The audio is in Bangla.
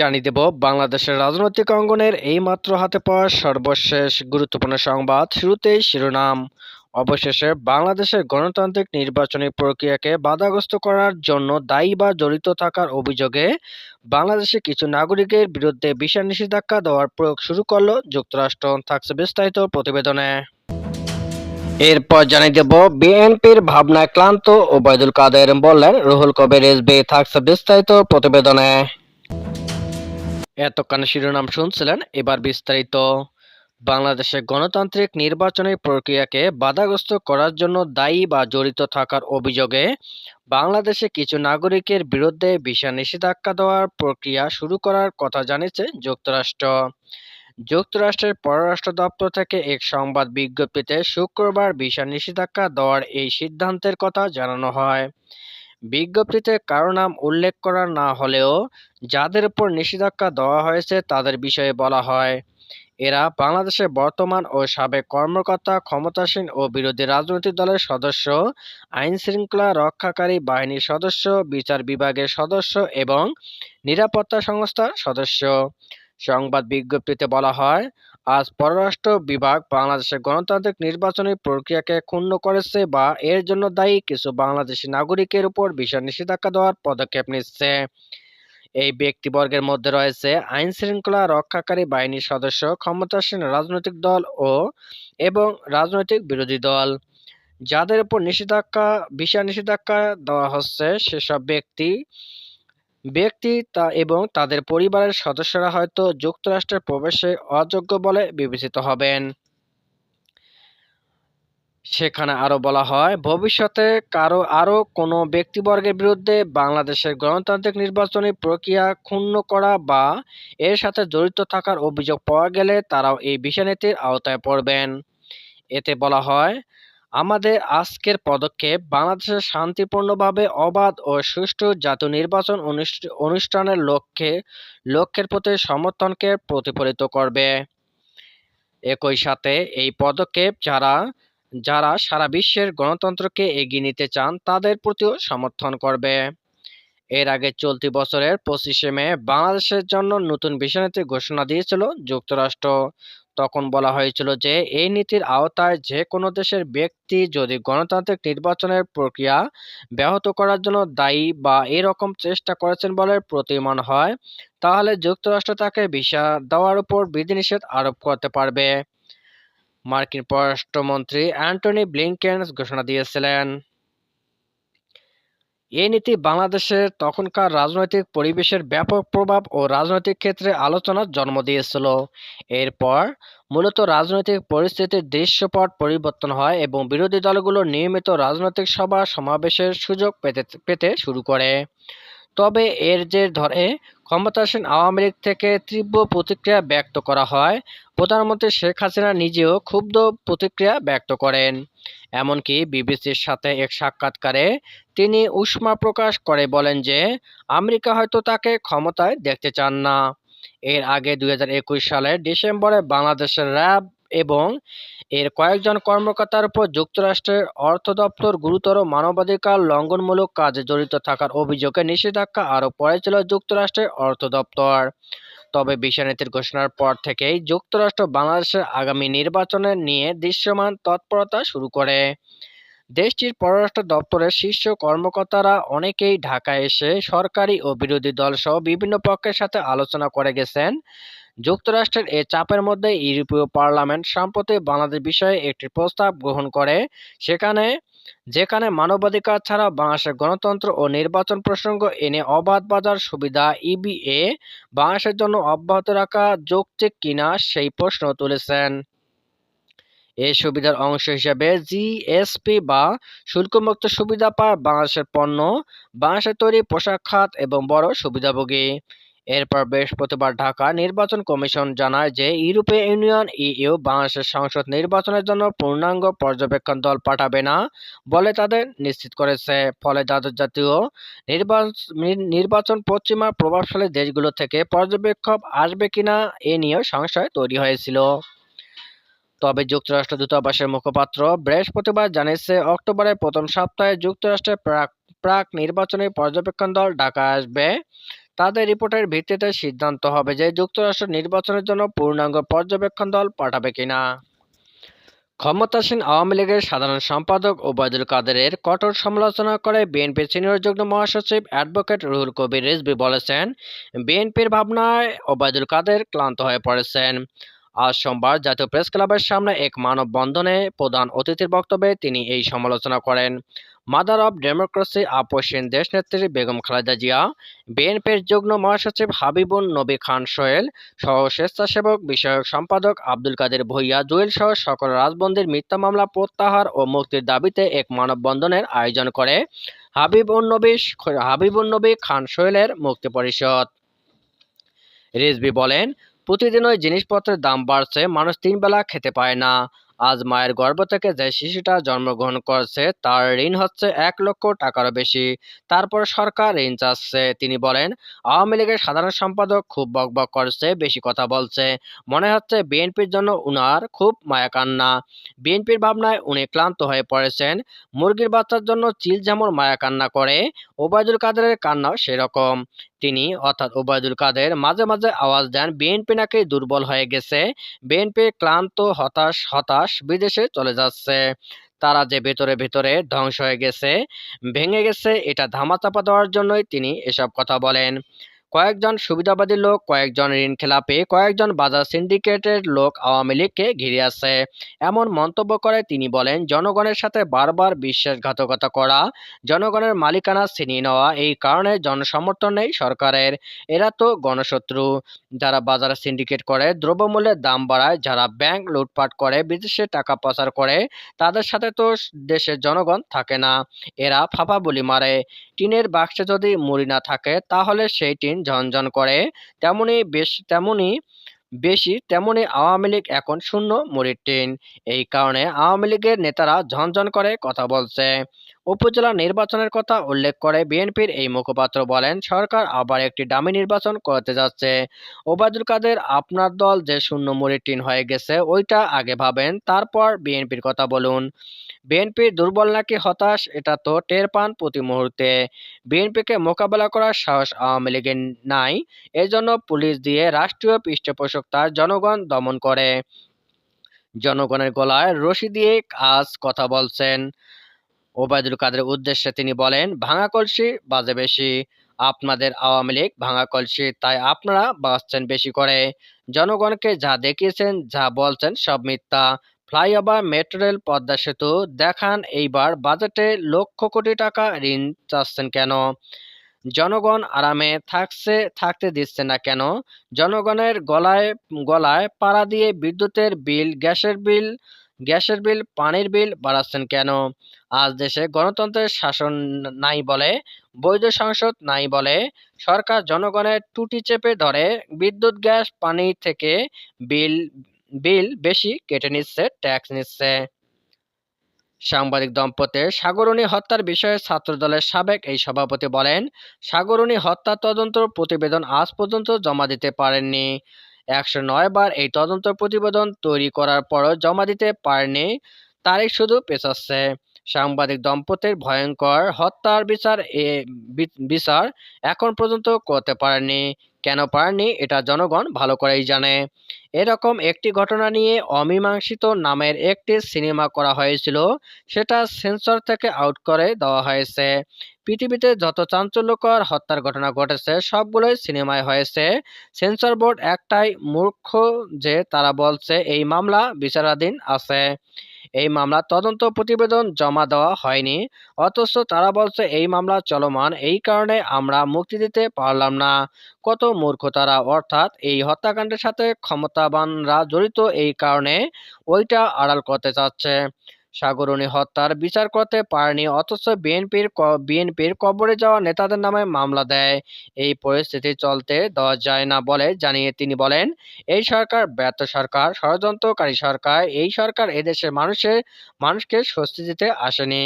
জানিয়ে দেব, বাংলাদেশের রাজনৈতিক অঙ্গনের এইমাত্র হাতে পাওয়া সর্বশেষ গুরুত্বপূর্ণ সংবাদ শুরুতেই শিরোনাম। অবশেষে বাংলাদেশের গণতান্ত্রিক নির্বাচনী প্রক্রিয়াকে বাধাগ্রস্ত করার জন্য দায়ী বা জড়িত থাকার অভিযোগে বাংলাদেশে কিছু নাগরিকের বিরুদ্ধে বিশাল নিষেধাজ্ঞা দেওয়ার প্রয়োগ শুরু করল যুক্তরাষ্ট্র। থাকছে বিস্তারিত প্রতিবেদনে। এরপর জানিয়ে দেব, বিএনপির ভাবনায় ক্লান্ত ওবায়দুল কাদের বললেন, রুহুল কবির এসবি থাকছে বিস্তারিত প্রতিবেদনে। এতক্ষণ শিরোনাম শুনছিলেন। এবার বিস্তারিত। বাংলাদেশে গণতান্ত্রিক নির্বাচনের প্রক্রিয়াকে বাধাগ্রস্ত করার জন্য দায়ী বা জড়িত থাকার অভিযোগে বাংলাদেশে কিছু নাগরিকের বিরুদ্ধে ভিসা নিষেধাজ্ঞা দেওয়ার প্রক্রিয়া শুরু করার কথা জানিয়েছে যুক্তরাষ্ট্র। যুক্তরাষ্ট্রের পররাষ্ট্র দপ্তর থেকে এক সংবাদ বিজ্ঞপ্তিতে শুক্রবার ভিসা নিষেধাজ্ঞা দেওয়ার এই সিদ্ধান্তের কথা জানানো হয়। বিজ্ঞপ্তিতে কারও নাম উল্লেখ করা না হলেও যাদের উপর নিষেধাজ্ঞা দেওয়া হয়েছে তাদের বিষয়ে বলা হয়। এরা বাংলাদেশের বর্তমান ও সাবেক কর্মকর্তা, ক্ষমতাসীন ও বিরোধী রাজনৈতিক দলের সদস্য আইন শৃঙ্খলা রক্ষাকারী বাহিনীর সদস্য, বিচার বিভাগের সদস্য এবং নিরাপত্তা সংস্থার সদস্য। সংবাদ বিজ্ঞপ্তিতে বলা হয় আজ পররাষ্ট্র বিভাগ বাংলাদেশের গণতান্ত্রিক নির্বাচনী প্রক্রিয়াকে ক্ষুণ্ণ করেছে বা এর জন্য দায়ী কিছু বাংলাদেশি নাগরিকের উপর ভিসা নিষেধাজ্ঞা দেওয়ার পদক্ষেপ নিচ্ছে। এই ব্যক্তিবর্গের মধ্যে রয়েছে আইন শৃঙ্খলা রক্ষাকারী বাহিনীর সদস্য, ক্ষমতাসীন রাজনৈতিক দল ও এবং রাজনৈতিক বিরোধী দল। যাদের উপর নিষেধাজ্ঞা ভিসা নিষেধাজ্ঞা দেওয়া হচ্ছে সেসব ব্যক্তি ব্যক্তি তা এবং তাদের পরিবারের সদস্যরা হয়তো যুক্তরাষ্ট্রের প্রবেশে অযোগ্য বলে বিবেচিত হবেন। সেখানে আরও বলা হয়, ভবিষ্যতে কারও আরও কোনো ব্যক্তিবর্গের বিরুদ্ধে বাংলাদেশের গণতান্ত্রিক নির্বাচনী প্রক্রিয়া ক্ষুণ্ণ করা বা এর সাথে জড়িত থাকার অভিযোগ পাওয়া গেলে তারাও এই বিষয়নীতির আওতায় পড়বেন। এতে বলা হয় আমাদের আজকের পদক্ষেপ বাংলাদেশের শান্তিপূর্ণভাবে অবাধ ও সুষ্ঠু জাতীয় নির্বাচন অনুষ্ঠ- অনুষ্ঠানের লক্ষ্যে, লক্ষ্যের প্রতি সমর্থনকে প্রতিফলিত করবে। একই সাথে এই পদক্ষেপ যারা যারা সারা বিশ্বের গণতন্ত্রকে এগিয়ে নিতে চান, তাদের প্রতিও সমর্থন করবে। এর আগে চলতি বছরের পঁচিশে মে বাংলাদেশের জন্য নতুন বিষয়নীতি ঘোষণা দিয়েছিল যুক্তরাষ্ট্র। তখন বলা হয়েছিল যে, এই নীতির আওতায় যে কোনো দেশের ব্যক্তি যদি গণতান্ত্রিক নির্বাচনের প্রক্রিয়া ব্যাহত করার জন্য দায়ী বা এরকম চেষ্টা করেছেন বলে প্রতীয়মান হয়, তাহলে যুক্তরাষ্ট্র তাকে ভিসা দেওয়ার উপর বিধিনিষেধ আরোপ করতে পারবে। মার্কিন পররাষ্ট্রমন্ত্রী অ্যান্টনি ব্লিংকেন ঘোষণা দিয়েছিলেন। এই নীতি বাংলাদেশের তখনকার রাজনৈতিক পরিবেশের ব্যাপক প্রভাব ও রাজনৈতিক ক্ষেত্রে আলোচনার জন্ম দিয়েছিল। এরপর মূলত রাজনৈতিক পরিস্থিতির দৃশ্যপট পরিবর্তন হয় এবং বিরোধী দলগুলো নিয়মিত রাজনৈতিক সভা সমাবেশের সুযোগ পেতে পেতে শুরু করে। তবে এর জের ধরে ক্ষমতাসীন আওয়ামী লীগ থেকে তীব্র প্রতিক্রিয়া ব্যক্ত করা হয়। প্রধানমন্ত্রী শেখ হাসিনা নিজেও ক্ষুব্ধ প্রতিক্রিয়া ব্যক্ত করেন। এমনকি বিবিসির সাথে এক সাক্ষাৎকারে তিনি উষ্মা প্রকাশ করে বলেন যে, আমেরিকা হয়তো তাকে ক্ষমতায় দেখতে চান না। এর আগে দুই হাজার একুশ সালের ডিসেম্বরে বাংলাদেশের র্যাব এবং এর কয়েকজন কর্মকর্তার উপর যুক্তরাষ্ট্রের অর্থ দপ্তর গুরুতর মানবাধিকার লঙ্ঘনমূলক কাজে জড়িত থাকার অভিযোগে নিষেধাজ্ঞা আরোপ করেছিল যুক্তরাষ্ট্রের অর্থ দপ্তর। তবে বিষয়নীতির ঘোষণার পর থেকেই যুক্তরাষ্ট্র বাংলাদেশের আগামী নির্বাচনের নিয়ে দৃশ্যমান তৎপরতা শুরু করে। দেশটির পররাষ্ট্র দপ্তরের শীর্ষ কর্মকর্তারা অনেকেই ঢাকায় এসে সরকারি ও বিরোধী দল সহ বিভিন্ন পক্ষের সাথে আলোচনা করে গেছেন। যুক্তরাষ্ট্রের এ চাপের মধ্যে ইউরোপীয় পার্লামেন্ট সম্প্রতি বাংলাদেশ বিষয়ে একটি প্রস্তাব গ্রহণ করে। সেখানে, যেখানে মানবাধিকার ছাড়া বাংলাদেশের গণতন্ত্র ও নির্বাচন প্রসঙ্গ এনে অবাধ বাজার সুবিধা ইবিএ বাংলাদেশের জন্য অব্যাহত রাখা যৌক্তিক কিনা সেই প্রশ্ন তুলেছেন। এই সুবিধার অংশ হিসেবে জিএসপি বা শুল্কমুক্ত সুবিধা পায় বাংলাদেশের পণ্য, বাংলাদেশের তৈরি পোশাক খাত এবং বড় সুবিধাভোগী। এরপর বৃহস্পতিবার ঢাকা নির্বাচন কমিশন জানায় যে ইউরোপীয় ইউনিয়ন ইইউ বাংলাদেশের সংসদ নির্বাচনের জন্য পূর্ণাঙ্গ পর্যবেক্ষণ দল পাঠাবে না বলে তাদের নিশ্চিত করেছে। ফলে দ্বাদশ জাতীয় নির্বাচ- নির্বাচন পশ্চিমা প্রভাবশালী দেশগুলো থেকে পর্যবেক্ষক আসবে কিনা এ নিয়েও সংশয় তৈরি হয়েছিল। তবে যুক্তরাষ্ট্র দূতাবাসের মুখপাত্র বৃহস্পতিবার জানিয়েছে, অক্টোবরের প্রথম সপ্তাহে যুক্তরাষ্ট্রের প্রাক প্রাক নির্বাচনী পর্যবেক্ষণ দল ঢাকা আসবে। তাদের রিপোর্টের ভিত্তিতে সিদ্ধান্ত হবে যে যুক্তরাষ্ট্র নির্বাচনের জন্য পূর্ণাঙ্গ পর্যবেক্ষণ দল পাঠাবে কিনা। ক্ষমতাসীন আওয়ামী লীগের সাধারণ সম্পাদক ওবায়দুল কাদেরের কঠোর সমালোচনা করে বিএনপির সিনিয়র যুগ্ম মহাসচিব অ্যাডভোকেট রুহুল কবির রিজভী বলেছেন, বিএনপির ভাবনায় ওবায়দুল কাদের ক্লান্ত হয়ে পড়েছেন। আজ সোমবার জাতীয় প্রেস ক্লাবের সামনে এক মানববন্ধনে প্রধান অতিথির বক্তব্যে তিনি এই সমালোচনা করেন। মাদার অব ডেমোক্রেসি আপোষহীন দেশনেত্রী বেগম খালেদা জিয়া, বিএনপির যুগ্ম মহাসচিব হাবিবুন নবী খান সোহেল, সহ স্বেচ্ছাসেবক বিষয়ক সম্পাদক আব্দুল কাদের ভূঁইয়া জুয়েল সহ সকল রাজবন্দির মিথ্যা মামলা প্রত্যাহার ও মুক্তির দাবিতে এক মানববন্ধনের আয়োজন করে হাবিব নবী হাবিবুন নবী খান সোহেলের মুক্তি পরিষদ। রিজভী বলেন প্রতিদিনই জিনিসপত্রের দাম বাড়ছে মানুষ তিন বেলা খেতে পায় না। আজ মায়ের গর্ভ থেকে যে শিশুটা জন্মগ্রহণ করছে, তার ঋণ হচ্ছে এক লক্ষ টাকারও বেশি। তারপর সরকার ঋণ চাচ্ছে। তিনি বলেন, আওয়ামী লীগের সাধারণ সম্পাদক খুব বকবক করছে, বেশি কথা বলছে। মনে হচ্ছে বিএনপির জন্য উনার খুব মায়া কান্না। বিএনপির ভাবনায় উনি ক্লান্ত হয়ে পড়েছেন। মুরগির বাচ্চার জন্য চিল যেমন মায়া কান্না করে, ওবায়দুল কাদেরের কান্নাও সেরকম। তিনি, অর্থাৎ ওবায়দুল কাদের, মাঝে মাঝে আওয়াজ দেন, বিএনপি নাকি দুর্বল হয়ে গেছে। বিএনপি ক্লান্ত, হতাশ হতাশ বিদেশে চলে যাচ্ছে। তারা যে ভেতরে ভেতরে ধ্বংস হয়ে গেছে, ভেঙে গেছে, এটা ধামাচাপা দেওয়ার জন্যই তিনি এসব কথা বলেন। কয়েকজন সুবিধাবাদী লোক, কয়েকজন ঋণ খেলাপি, কয়েকজন বাজার সিন্ডিকেটের লোক আওয়ামী লীগকে ঘিরে আছে। এমন মন্তব্য করে তিনি বলেন, জনগণের সাথে বারবার বিশ্বাসঘাতকতা করা, জনগণের মালিকানা ছিনিয়ে নেওয়া, এই কারণে জনসমর্থন নেই সরকারের। এরা তো গণশত্রু। যারা বাজারে সিন্ডিকেট করে, দ্রব্যমূল্যের দাম বাড়ায়, যারা ব্যাংক লুটপাট করে, বিদেশে টাকা পাচার করে, তাদের সাথে তো দেশের জনগণ থাকে না। এরা ফাঁপা বলি মারে। টিনের বাক্সে যদি মুড়ি না থাকে, তাহলে সেই টিন ঝনঝন করে। তেমনি বেশ, তেমনি বেশি, তেমনি আওয়ামী লীগ এখন শূন্য মুড়ির টিন। এই কারণে আওয়ামী লীগের নেতারা ঝনঝন করে কথা বলছে। উপজেলা নির্বাচনের কথা উল্লেখ করে বিএনপির এই মুখপাত্র বলেন, সরকার আবার একটি ডামি নির্বাচন করতে যাচ্ছে। ওবায়দুল কাদের, আপনার দল যে শূন্য মুড়ির টিন হয়ে গেছে, ওইটা আগে ভাবেন, তারপর বিএনপির কথা বলুন। বিএনপির দুর্বল নাকি হতাশ, এটা তো টের পান প্রতি মুহূর্তে। বিএনপিকে মোকাবেলা করার সাহস আওয়ামী লীগের নাই, এজন্য পুলিশ দিয়ে রাষ্ট্রীয় পৃষ্ঠপোষকতার জনগণ দমন করে। জনগণের গলায় রশি দিয়ে আজ কথা বলছেন। ওবায়দুল কাদের উদ্দেশ্যে তিনি বলেন, ভাঙা কলসি বাজে বেশি। আপনাদের আওয়ামী লীগ ভাঙা কলসি, তাই আপনারা বাঁচছেন বেশি করে। জনগণকে যা দেখিয়েছেন, যা বলছেন সব মিথ্যা। ফ্লাইওভার, মেট্রো রেল, পদ্মা সেতু, দেখান এইবার বাজেটে লক্ষ কোটি টাকা ঋণ চাচ্ছেন কেন? জনগণ আরামে থাকছে, থাকতে দিচ্ছে না কেন? জনগণের গলায় গলায় পাড়া দিয়ে বিদ্যুতের বিল, গ্যাসের বিল গ্যাসের বিল, পানির বিল বাড়াচ্ছেন কেন? আজ দেশে গণতন্ত্রের শাসন নাই বলে, বৈধ সংসদ নাই বলে, সরকার জনগণের টুটি চেপে ধরে, বিদ্যুৎ, গ্যাস, পানি থেকে বিল বিল বেশি কেটে নিচ্ছে, ট্যাক্স নিচ্ছে। সাংবাদিক দম্পতির সাগরণী হত্যার বিষয়ে ছাত্রদলের সাবেক এই সভাপতি বলেন সাগরণী হত্যা তদন্ত প্রতিবেদন আজ পর্যন্ত জমা দিতে পারেননি। একশো নয় বার এই তদন্ত প্রতিবেদন তৈরি করার পরও জমা দিতে পারেনি তারিখ শুধু পেছাচ্ছে সাংবাদিক দম্পতির ভয়ঙ্কর হত্যার বিচার বিচার এখন পর্যন্ত করতে পারেনি। কেন পারেনি এটা জনগণ ভালো করেই জানে। এরকম একটি ঘটনা নিয়ে অমীমাংসিত নামের একটি সিনেমা করা হয়েছিল, সেটা সেন্সর থেকে আউট করে দেওয়া হয়েছে। পৃথিবীতে যত চাঞ্চল্যকর হত্যার ঘটনা ঘটেছে, সবগুলোই সিনেমায় হয়েছে। সেন্সর বোর্ড একটাই মূর্খ যে তারা বলছে, এই মামলা বিচারাধীন আছে। এই মামলার তদন্ত প্রতিবেদন জমা দেওয়া হয়নি। অথচ তারা বলছে, এই মামলা চলমান, এই কারণে আমরা মুক্তি দিতে পারলাম না। কত মূর্খ তারা অর্থাৎ এই হত্যাকাণ্ডের সাথে ক্ষমতাবানরা জড়িত, এই কারণে ওইটা আড়াল করতে চাচ্ছে। সাগরণী হত্যার বিচার করতে পারেনি, অথচ বিএনপির বিএনপির কবরে যাওয়া নেতাদের নামে মামলা দেয়। এই পরিস্থিতি চলতে দেওয়া যায় না বলে জানিয়ে তিনি বলেন, এই সরকার ব্যর্থ সরকার, ষড়যন্ত্রকারী সরকার, এই সরকার এদেশের মানুষের, মানুষকে স্বস্তি দিতে আসেনি।